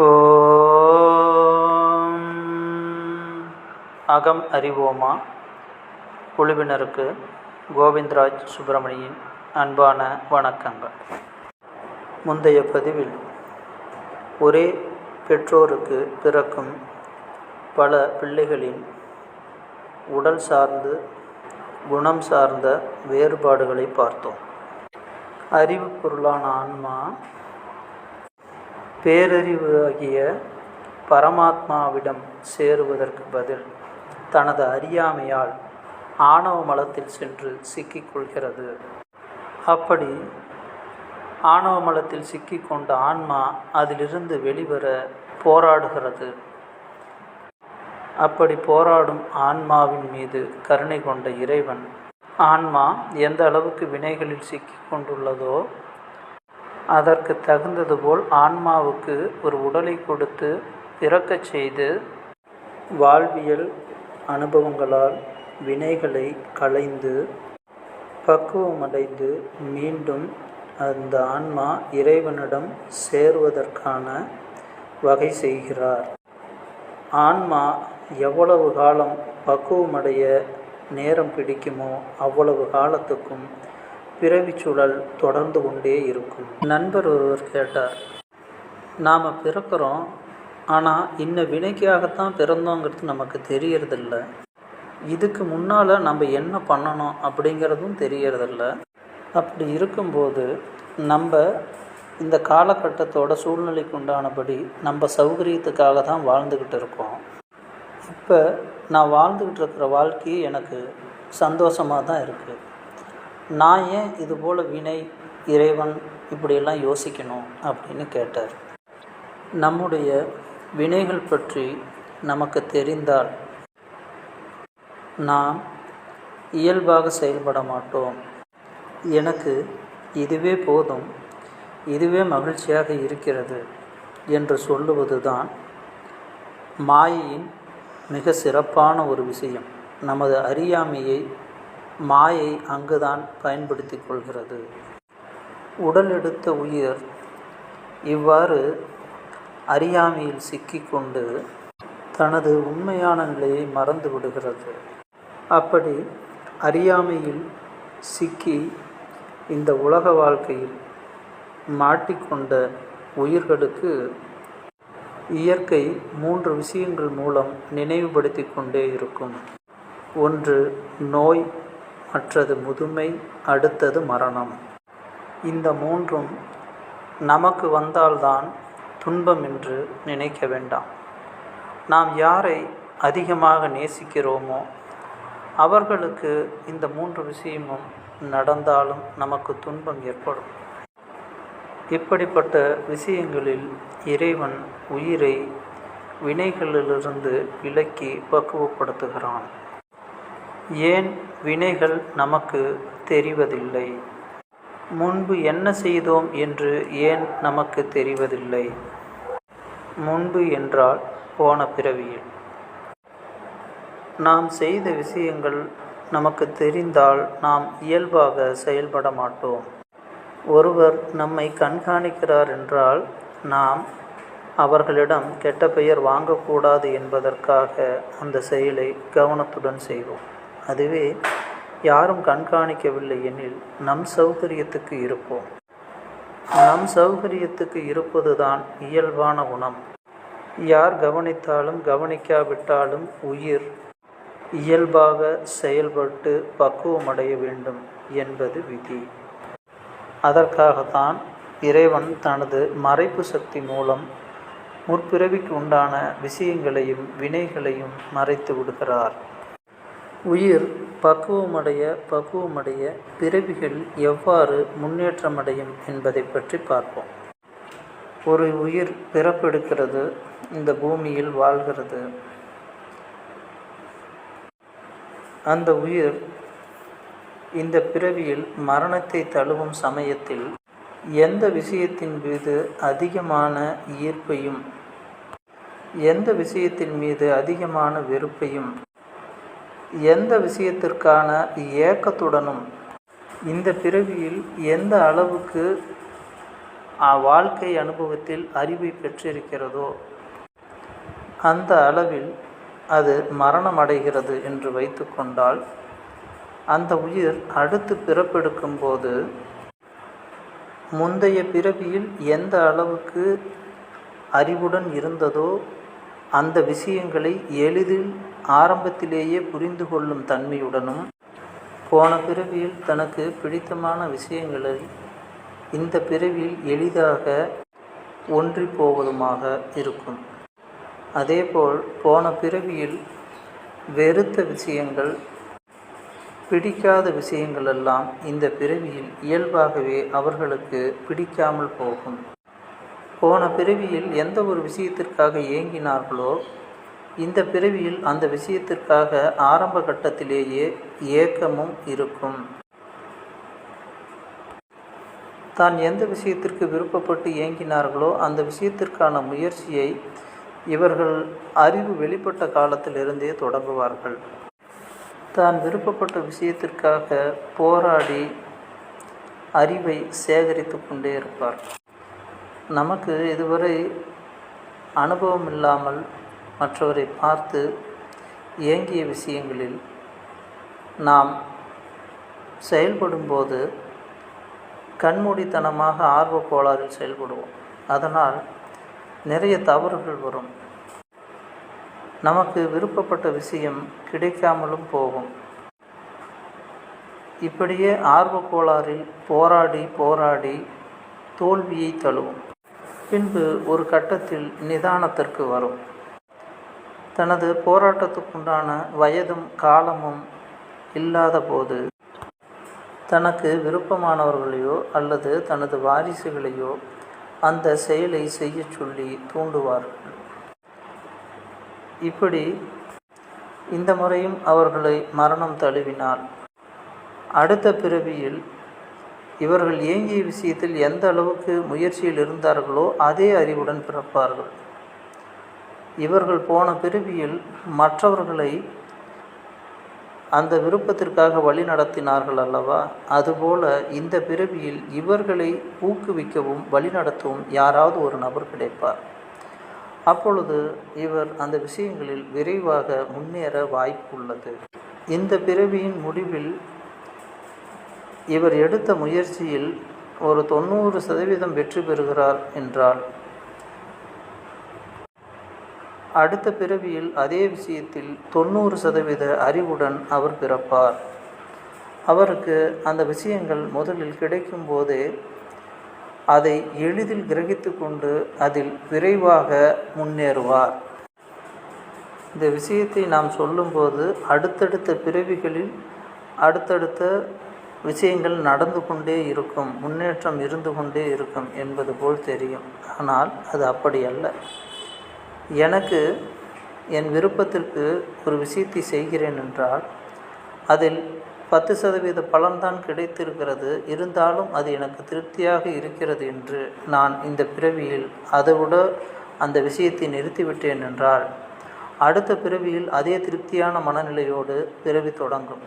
ஓம் அகம் அறிவோமா? குழுவினருக்கு கோவிந்தராஜ் சுப்பிரமணியின் அன்பான வணக்கங்கள். முந்தைய பதிவில் ஒரே பெற்றோருக்கு பிறக்கும் பல பிள்ளைகளின் உடல் சார்ந்து குணம் சார்ந்த வேறுபாடுகளை பார்த்தோம். அறிவு பொருளான ஆன்மா பேரறிவு ஆகிய பரமாத்மாவிடம் சேருவதற்கு பதில் தனது அறியாமையால் ஆணவ மலத்தில் சென்று சிக்கிக்கொள்கிறது அப்படி ஆணவ மலத்தில் சிக்கிக்கொண்ட ஆன்மா அதிலிருந்து வெளிவர போராடுகிறது. அப்படி போராடும் ஆன்மாவின் மீது கருணை கொண்ட இறைவன் ஆன்மா எந்த அளவுக்கு வினைகளில் சிக்கிக் கொண்டுள்ளதோ அதற்கு தகுந்தது போல் ஆன்மாவுக்கு ஒரு உடலை கொடுத்து பிறக்கச் செய்து வாழ்வியல் அனுபவங்களால் வினைகளை களைந்து பக்குவமடைந்து மீண்டும் அந்த ஆன்மா இறைவனிடம் சேருவதற்கான வகை செய்கிறார். ஆன்மா எவ்வளவு காலம் பக்குவமடைய நேரம் பிடிக்குமோ அவ்வளவு காலத்துக்கும் பிறவி சூழல் தொடர்ந்து கொண்டே இருக்கும். நண்பர் ஒருவர் கேட்டார் நாம் பிறக்கிறோம் ஆனால் இன்ன வினைக்காகத்தான் பிறந்தோங்கிறது நமக்கு தெரியறதில்ல. இதுக்கு முன்னால் நம்ம என்ன பண்ணணும் அப்படிங்கிறதும் தெரியறதில்ல. அப்படி இருக்கும்போது நம்ம இந்த காலகட்டத்தோட சூழ்நிலைக்கு உண்டானபடி நம்ம சௌகரியத்துக்காக தான் வாழ்ந்துக்கிட்டு இருக்கோம். இப்போ நான் வாழ்ந்துக்கிட்டு இருக்கிற வாழ்க்கை எனக்கு சந்தோஷமாக தான் இருக்குது நான் ஏன் இது போல் வினை இறைவன் இப்படியெல்லாம் யோசிக்கணும் அப்படின்னு கேட்டார். நம்முடைய வினைகள் பற்றி நமக்கு தெரிந்தால் நாம் இயல்பாக செயல்பட மாட்டோம். எனக்கு இதுவே போதும் இதுவே மகிழ்ச்சியாக இருக்கிறது என்று சொல்லுவது தான் மாயையின் மிக சிறப்பான ஒரு விஷயம். நமது அறியாமையை மாயை அங்குதான் பயன்படுத்தி கொள்கிறது. உடல் எடுத்த உயிர் இவ்வாறு அறியாமையில் சிக்கிக்கொண்டு தனது உண்மையான நிலையை மறந்து விடுகிறது. அப்படி அறியாமையில் சிக்கி இந்த உலக வாழ்க்கையில் மாட்டிக்கொண்ட உயிர்களுக்கு இயற்கை மூன்று விஷயங்கள் மூலம் நினைவுபடுத்தி கொண்டே இருக்கும். ஒன்று நோய். மற்றது முதுமை அடுத்தது மரணம். இந்த மூன்றும் நமக்கு வந்தால்தான் துன்பம் என்று நினைக்க வேண்டாம். நாம் யாரை அதிகமாக நேசிக்கிறோமோ அவர்களுக்கு இந்த மூன்று விஷயமும் நடந்தாலும் நமக்கு துன்பம் ஏற்படும். இப்படிப்பட்ட விஷயங்களில் இறைவன் உயிரை வினைகளிலிருந்து விலக்கி பக்குவப்படுத்துகிறான். ஏன் வினைகள் நமக்கு தெரிவதில்லை? முன்பு என்ன செய்தோம் என்று ஏன் நமக்கு தெரிவதில்லை? முன்பு என்றால் போன பிறவியில். நாம் செய்த விஷயங்கள் நமக்கு தெரிந்தால் நாம் இயல்பாக செயல்பட மாட்டோம். ஒருவர் நம்மை கண்காணிக்கிறார் என்றால் நாம் அவர்களிடம் கெட்ட பெயர் வாங்கக்கூடாது என்பதற்காக அந்த செயலை கவனத்துடன் செய்வோம். அதுவே யாரும் கண்காணிக்கவில்லை எனில் நம் சௌகரியத்துக்கு இருப்போம். நம் சௌகரியத்துக்கு இருப்பதுதான் இயல்பான குணம். யார் கவனித்தாலும் கவனிக்காவிட்டாலும் உயிர் இயல்பாக செயல்பட்டு பக்குவமடைய வேண்டும் என்பது விதி. அதற்காகத்தான் இறைவன் தனது மறைப்பு சக்தி மூலம் முற்பிறவிக்கு உண்டான விஷயங்களையும் வினைகளையும் மறைத்து விடுகிறார். உயிர் பக்குவமடைய பக்குவமடைய பிறவிகள் எவ்வாறு முன்னேற்றமடையும் என்பதை பற்றி பார்ப்போம். ஒரு உயிர் பிறப்பெடுக்கிறது இந்த பூமியில் வாழ்கிறது. அந்த உயிர் இந்த பிறவியில் மரணத்தை தழுவும் சமயத்தில் எந்த விஷயத்தின் மீது அதிகமான ஈர்ப்பையும் எந்த விஷயத்தின் மீது அதிகமான வெறுப்பையும் எந்த விஷயத்திற்கான ஏக்கத்துடனும் இந்த பிறவியில் எந்த அளவுக்கு வாழ்க்கை அனுபவத்தில் அறிவை பெற்றிருக்கிறதோ அந்த அளவில் அது மரணம் அடைகிறது என்று வைத்துக்கொண்டால் அந்த உயிர் அடுத்து பிறப்பெடுக்கும் போது முந்தைய பிறவியில் எந்த அளவுக்கு அறிவுடன் இருந்ததோ அந்த விஷயங்களை எளிதில் ஆரம்பத்திலேயே புரிந்து கொள்ளும் தன்மையுடனும் போன பிறவியில் தனக்கு பிடித்தமான விஷயங்களை இந்த பிறவியில் எளிதாக ஒன்றி போவதுமாக இருக்கும். அதேபோல் போன பிறவியில் வெறுத்த விஷயங்கள் பிடிக்காத விஷயங்களெல்லாம் இந்த பிறவியில் இயல்பாகவே அவர்களுக்கு பிடிக்காமல் போகும். போன பிறவியில் எந்த ஒரு விஷயத்திற்காக ஏங்கினார்களோ இந்த பிறவியில் அந்த விஷயத்திற்காக ஆரம்ப கட்டத்திலேயே ஏக்கமும் இருக்கும். தான் எந்த விஷயத்திற்கு விருப்பப்பட்டு ஏங்கினார்களோ அந்த விஷயத்திற்கான முயற்சியை இவர்கள் அறிவு வெளிப்பட்ட காலத்திலிருந்தே தொடங்குவார்கள். தான் விருப்பப்பட்ட விஷயத்திற்காக போராடி அறிவை சேகரித்து கொண்டே இருப்பார். நமக்கு இதுவரை அனுபவம் இல்லாமல் மற்றவரை பார்த்து இயங்கிய விஷயங்களில் நாம் செயல்படும்போது கண்மூடித்தனமாக ஆர்வக் கோளாறில் செயல்படுவோம். அதனால் நிறைய தவறுகள் வரும். நமக்கு விருப்பப்பட்ட விஷயம் கிடைக்காமலும் போகும். இப்படியே ஆர்வக் கோளாறில் போராடி போராடி தோல்வியை தழுவும். பின்பு ஒரு கட்டத்தில் நிதானத்திற்கு வரும். தனது போராட்டத்துக்குண்டான வயதும் காலமும் இல்லாத போது தனக்கு விருப்பமானவர்களையோ அல்லது தனது வாரிசுகளையோ அந்த செயலை செய்ய சொல்லி தூண்டுவார்கள். இப்படி இந்த முறையும் அவர்களை மரணம் தழுவினால் அடுத்த பிறவியில் இவர்கள் இயங்கிய விஷயத்தில் எந்த அளவுக்கு முயற்சியில் இருந்தார்களோ அதே அறிவுடன் பிறப்பார்கள். இவர்கள் போன பிறவியில் மற்றவர்களை அந்த விருப்பத்திற்காக வழி நடத்தினார்கள் அல்லவா? அதுபோல இந்த பிறவியில் இவர்களை ஊக்குவிக்கவும் வழிநடத்தவும் யாராவது ஒரு நபர் கிடைப்பார். அப்பொழுது இவர் அந்த விஷயங்களில் விரைவாக முன்னேற வாய்ப்பு உள்ளது இந்த பிறவியின் முடிவில் இவர் எடுத்த முயற்சியில் ஒரு தொண்ணூறு சதவீதம் வெற்றி பெறுகிறார் என்றால் அடுத்த பிறவியில் அதே விஷயத்தில் தொண்ணூறு சதவீத அறிவுடன் அவர் பிறப்பார். அவருக்கு அந்த விஷயங்கள் முதலில் கிடைக்கும் போதே அதை எளிதில் கிரகித்து கொண்டு அதில் விரைவாக முன்னேறுவார். இந்த விஷயத்தை நாம் சொல்லும்போது அடுத்தடுத்த பிறவிகளில் அடுத்தடுத்த விஷயங்கள் நடந்து கொண்டே இருக்கும் முன்னேற்றம் இருந்து கொண்டே இருக்கும் என்பது போல் தெரியும். ஆனால் அது அப்படி அல்ல. எனக்கு என் விருப்பத்திற்கு ஒரு விஷயத்தை செய்கிறேன் என்றால் அதில் பத்து சதவீத பலன்தான் கிடைத்திருக்கிறது. இருந்தாலும் அது எனக்கு திருப்தியாக இருக்கிறது என்று நான் இந்த பிறவியில் அதைவிட அந்த விஷயத்தை நிறுத்திவிட்டேன் என்றால் அடுத்த பிறவியில் அதே திருப்தியான மனநிலையோடு பிறவி தொடங்கும்.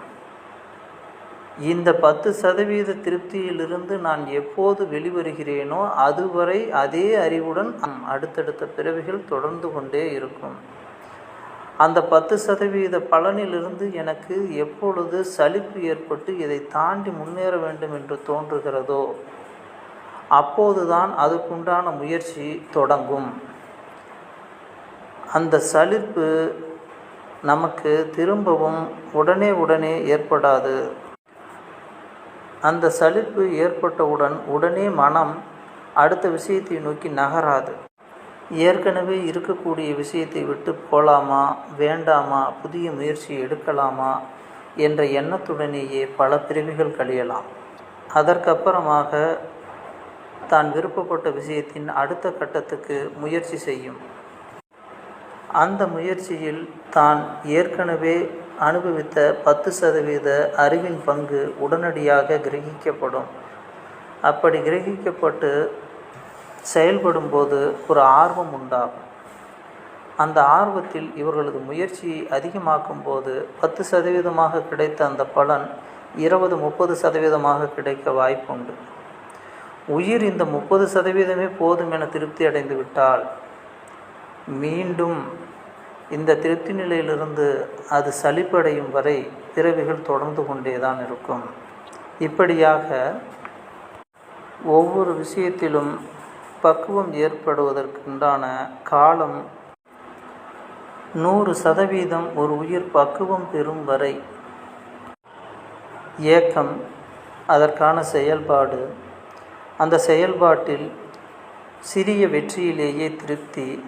இந்த பத்து சதவீத திருப்தியிலிருந்து நான் எப்போது வெளிவருகிறேனோ அதுவரை அதே அறிவுடன் அடுத்தடுத்த பிறவிகள் தொடர்ந்து கொண்டே இருக்கும். அந்த பத்து சதவீத பலனிலிருந்து எனக்கு எப்பொழுது சலிப்பு ஏற்பட்டு இதை தாண்டி முன்னேற வேண்டும் என்று தோன்றுகிறதோ அப்போதுதான் அதுக்குண்டான முயற்சி தொடங்கும். அந்த சலிப்பு நமக்கு திரும்பவும் உடனே உடனே ஏற்படாது. அந்த சலிப்பு ஏற்பட்டவுடன் உடனே மனம் அடுத்த விஷயத்தை நோக்கி நகராது. ஏற்கனவே இருக்கக்கூடிய விஷயத்தை விட்டு போகலாமா வேண்டாமா புதிய முயற்சி எடுக்கலாமா என்ற எண்ணத்துடனேயே பல பிரிவுகள் கழியலாம். அதற்கப்புறமாக தான் விருப்பப்பட்ட விஷயத்தின் அடுத்த கட்டத்துக்கு முயற்சி செய்யும். அந்த முயற்சியில் தான் ஏற்கனவே அனுபவித்த பத்து சதவீத அறிவின் பங்கு உடனடியாக கிரகிக்கப்படும். அப்படி கிரகிக்கப்பட்டு செயல்படும்போது ஒரு ஆர்வம் உண்டாகும். அந்த ஆர்வத்தில் இவர்களது முயற்சியை அதிகமாக்கும் போது பத்து சதவீதமாக கிடைத்த அந்த பலன் இருபது முப்பது சதவீதமாக கிடைக்க வாய்ப்புண்டு. உயிர் இந்த முப்பது சதவீதமே போதும் என திருப்தி அடைந்து விட்டால் மீண்டும் இந்த திருப்தி நிலையிலிருந்து அது சலிப்படையும் வரை பிறவிகள் தொடர்ந்து கொண்டே தான் இருக்கும். இப்படியாக ஒவ்வொரு விஷயத்திலும் பக்குவம் ஏற்படுவதற்குண்டான காலம் நூறு சதவீதம் ஒரு உயிர் பக்குவம் பெறும் வரை. ஏக்கம் அதற்கான செயல்பாடு. அந்த செயல்பாட்டில் சிறிய வெற்றியிலேயே திருப்தி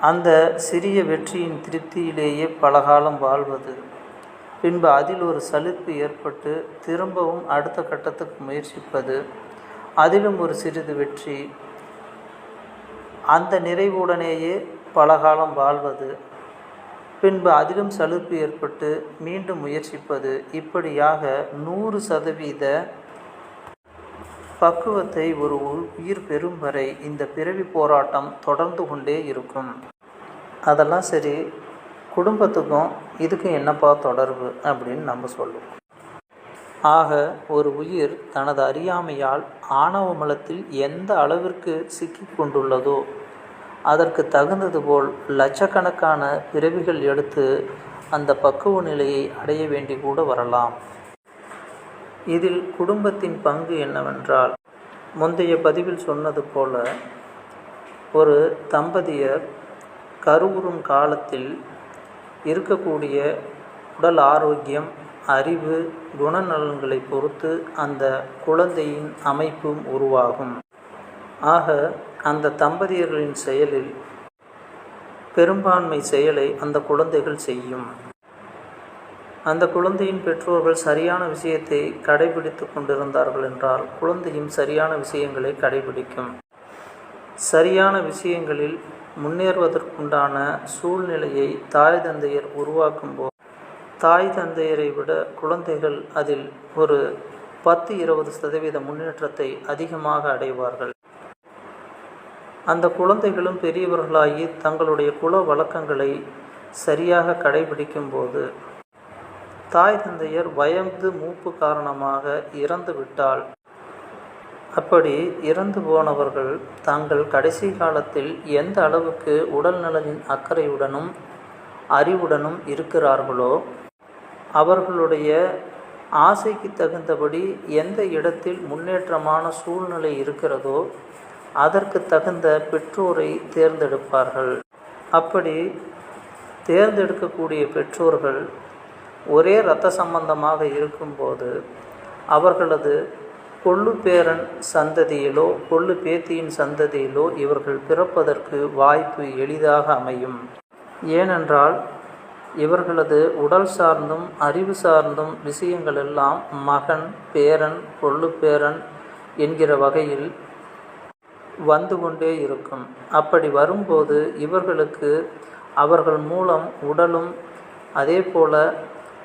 அந்த சிறிய வெற்றியின் திருப்தியிலேயே பலகாலம் வாழ்வது. பின்பு அதில் ஒரு சலிப்பு ஏற்பட்டு திரும்பவும் அடுத்த கட்டத்துக்கு முயற்சிப்பது. அதிலும் ஒரு சிறிது வெற்றி. அந்த நிறைவுடனேயே பலகாலம் வாழ்வது. பின்பு அதிலும் சலுப்பு ஏற்பட்டு மீண்டும் முயற்சிப்பது. இப்படியாக நூறு சதவீத பக்குவத்தை ஒரு உயிர் பெறும் வரை இந்த பிறவி போராட்டம் தொடர்ந்து கொண்டே இருக்கும். அதெல்லாம் சரி குடும்பத்துக்கும் இதுக்கும் என்னப்பா தொடர்பு அப்படின்னு நம்ம சொல்லுவோம். ஆக ஒரு உயிர் தனது அறியாமையால் ஆணவ மலத்தில் எந்த அளவிற்கு சிக்கி கொண்டுள்ளதோ அதற்கு தகுந்தது போல் லட்சக்கணக்கான பிறவிகள் எடுத்து அந்த பக்குவ நிலையை அடைய வேண்டி கூட வரலாம். இதில் குடும்பத்தின் பங்கு என்னவென்றால் முந்தைய பதிவில் சொன்னது போல ஒரு தம்பதியர் கருவுறும் காலத்தில் இருக்கக்கூடிய உடல் ஆரோக்கியம் அறிவு குணநலன்களை பொறுத்து அந்த குழந்தையின் அமைப்பும் உருவாகும். ஆக அந்த தம்பதியர்களின் செயலில் பெரும்பான்மை செயலை அந்த குழந்தைகள் செய்யும். அந்த குழந்தையின் பெற்றோர்கள் சரியான விஷயத்தை கடைபிடித்து கொண்டிருந்தார்கள் என்றால் குழந்தையும் சரியான விஷயங்களை கடைபிடிக்கும். சரியான விஷயங்களில் முன்னேறுவதற்குண்டான சூழ்நிலையை தாய் தந்தையர் உருவாக்கும் போது தாய் தந்தையரை விட குழந்தைகள் அதில் ஒரு பத்து இருபது சதவீத முன்னேற்றத்தை அதிகமாக அடைவார்கள். அந்த குழந்தைகளும் பெரியவர்களாகி தங்களுடைய குல வழக்கங்களை சரியாக கடைபிடிக்கும் போது தாய் தந்தையர் பயந்து மூப்பு காரணமாக இறந்து விட்டால் அப்படி இறந்து போனவர்கள் தாங்கள் கடைசி காலத்தில் எந்த அளவுக்கு உடல் நலனின் அக்கறையுடனும் அறிவுடனும் இருக்கிறார்களோ அவர்களுடைய ஆசைக்கு தகுந்தபடி எந்த இடத்தில் முன்னேற்றமான சூழ்நிலை இருக்கிறதோ அதற்கு தகுந்த பெற்றோரை தேர்ந்தெடுப்பார்கள். அப்படி தேர்ந்தெடுக்கக்கூடிய பெற்றோர்கள் ஒரே இரத்த சம்பந்தமாக இருக்கும்போது அவர்களது கொள்ளு பேரன் சந்ததியிலோ கொள்ளு பேத்தியின் சந்ததியிலோ இவர்கள் பிறப்பதற்கு வாய்ப்பு எளிதாக அமையும். ஏனென்றால் இவர்களது உடல் சார்ந்தும் அறிவு சார்ந்தும் விஷயங்கள் எல்லாம் மகன் பேரன் கொள்ளு பேரன் என்கிற வகையில் வந்து கொண்டே இருக்கும். அப்படி வரும்போது இவர்களுக்கு அவர்கள் மூலம் உடலும் அதே போல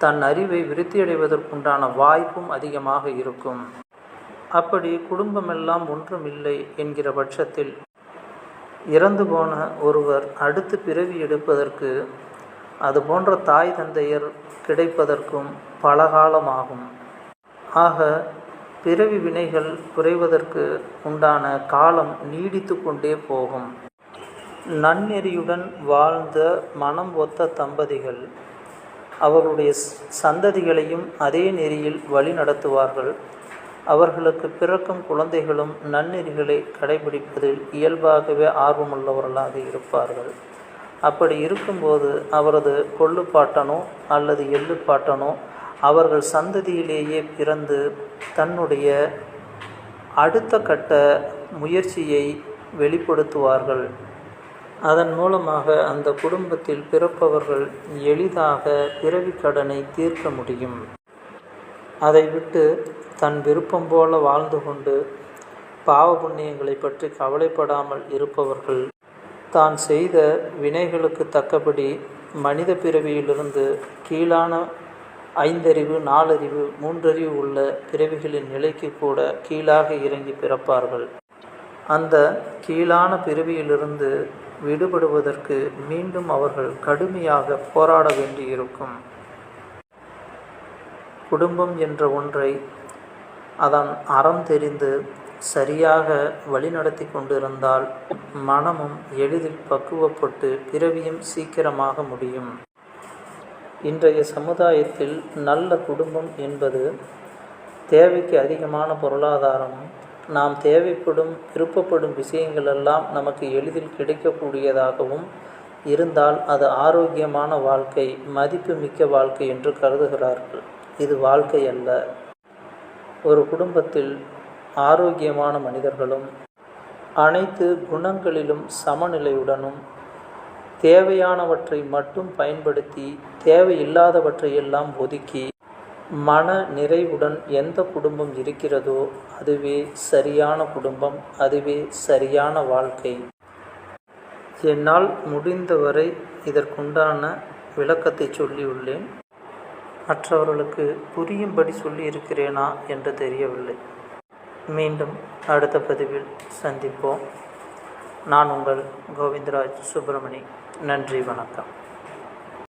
தன் அறிவை விருத்தியடைவதற்குண்டான வாய்ப்பும் அதிகமாக இருக்கும். அப்படி குடும்பமெல்லாம் ஒன்றுமில்லை என்கிற பட்சத்தில் இறந்து போன ஒருவர் அடுத்து பிறவி எடுப்பதற்கு அது போன்ற தாய் தந்தையர் கிடைப்பதற்கும் பல காலமாகும் ஆக பிறவி வினைகள் குறைவதற்கு உண்டான காலம் நீடித்து கொண்டே போகும். நன்னெறியுடன் வாழ்ந்த மனம் ஒத்த தம்பதிகள் அவர்களுடைய சந்ததிகளையும் அதே நெறியில் வழி நடத்துவார்கள். அவர்களுக்கு பிறக்கும் குழந்தைகளும் நன்னெறிகளை கடைபிடிப்பதில் இயல்பாகவே ஆர்வமுள்ளவர்களாக இருப்பார்கள். அப்படி இருக்கும்போது அவரது கொள்ளுப்பாட்டனோ அல்லது எள்ளுப்பாட்டனோ அவர்கள் சந்ததியிலேயே பிறந்து தன்னுடைய அடுத்த கட்ட முயற்சியை வெளிப்படுத்துவார்கள். அதன் மூலமாக அந்த குடும்பத்தில் பிறப்பவர்கள் எளிதாக பிறவி கடனை தீர்க்க முடியும். அதை விட்டு தன் விருப்பம் போல வாழ்ந்து கொண்டு பாவ புண்ணியங்களை பற்றி கவலைப்படாமல் இருப்பவர்கள் தான் செய்த வினைகளுக்கு தக்கபடி மனித பிறவியிலிருந்து கீழான ஐந்தறிவு நாலறிவு மூன்றறிவு உள்ள பிறவிகளின் நிலைக்கு கூட கீழாக இறங்கி பிறப்பார்கள். அந்த கீழான பிறவியிலிருந்து விடுபடுவதற்கு மீண்டும் அவர்கள் கடுமையாக போராட வேண்டியிருக்கும். குடும்பம் என்ற ஒன்றை அதன் அறம் தெரிந்து சரியாக வழிநடத்தி கொண்டிருந்தால் மனமும் எளிதில் பக்குவப்பட்டு பிறவியும் சீக்கிரமாக முடியும். இன்றைய சமுதாயத்தில் நல்ல குடும்பம் என்பது தேவைக்கு அதிகமான பொருளாதாரமும் நாம் தேவைப்படும் விருப்பப்படும் விஷயங்களெல்லாம் நமக்கு எளிதில் கிடைக்கக்கூடியதாகவும் இருந்தால் அது ஆரோக்கியமான வாழ்க்கை மதிப்புமிக்க வாழ்க்கை என்று கருதுகிறார்கள். இது வாழ்க்கை அல்ல. ஒரு குடும்பத்தில் ஆரோக்கியமான மனிதர்களும் அனைத்து குணங்களிலும் சமநிலையுடனும் தேவையானவற்றை மட்டும் பயன்படுத்தி தேவையில்லாதவற்றையெல்லாம் ஒதுக்கி மன நிறைவுடன் எந்த குடும்பம் இருக்கிறதோ அதுவே சரியான குடும்பம் அதுவே சரியான வாழ்க்கை. என்னால் முடிந்தவரை இதற்குண்டான விளக்கத்தை சொல்லியுள்ளேன். மற்றவர்களுக்கு புரியும்படி சொல்லியிருக்கிறேனா என்று தெரியவில்லை. மீண்டும் அடுத்த பதிவில் சந்திப்போம். நான் உங்கள் கோவிந்தராஜ் சுப்பிரமணி. நன்றி வணக்கம்.